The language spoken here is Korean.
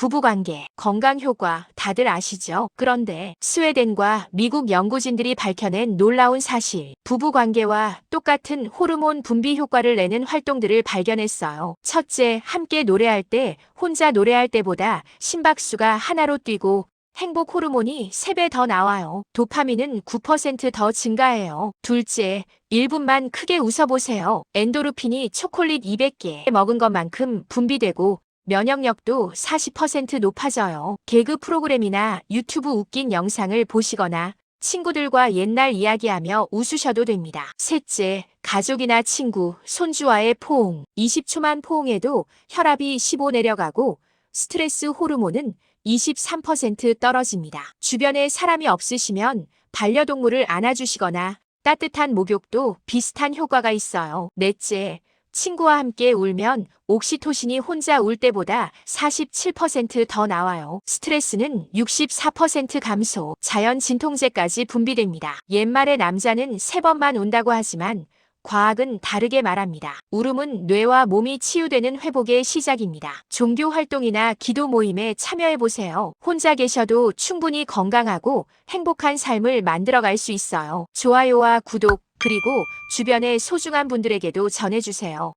부부관계, 건강 효과 다들 아시죠? 그런데 스웨덴과 미국 연구진들이 밝혀낸 놀라운 사실, 부부관계와 똑같은 호르몬 분비 효과를 내는 활동들을 발견했어요. 첫째, 함께 노래할 때 혼자 노래할 때보다 심박수가 하나로 뛰고 행복 호르몬이 3배 더 나와요. 도파민은 9%더 증가해요. 둘째, 1분만 크게 웃어보세요. 엔도르핀이 초콜릿 200개 먹은 것만큼 분비되고 면역력도 40% 높아져요. 개그 프로그램이나 유튜브 웃긴 영상을 보시거나 친구들과 옛날 이야기하며 웃으셔도 됩니다. 셋째, 가족이나 친구, 손주와의 포옹. 20초만 포옹해도 혈압이 15 내려가고 스트레스 호르몬은 23% 떨어집니다. 주변에 사람이 없으시면 반려동물을 안아주시거나 따뜻한 목욕도 비슷한 효과가 있어요. 넷째, 친구와 함께 울면 옥시토신이 혼자 울 때보다 47%더 나와요. 스트레스는 64% 감소, 자연 진통제까지 분비됩니다. 옛말에 남자는 세번만 운다고 하지만 과학은 다르게 말합니다. 울음은 뇌와 몸이 치유되는 회복의 시작입니다. 종교 활동이나 기도 모임에 참여해보세요. 혼자 계셔도 충분히 건강하고 행복한 삶을 만들어갈 수 있어요. 좋아요와 구독, 그리고 주변의 소중한 분들에게도 전해주세요.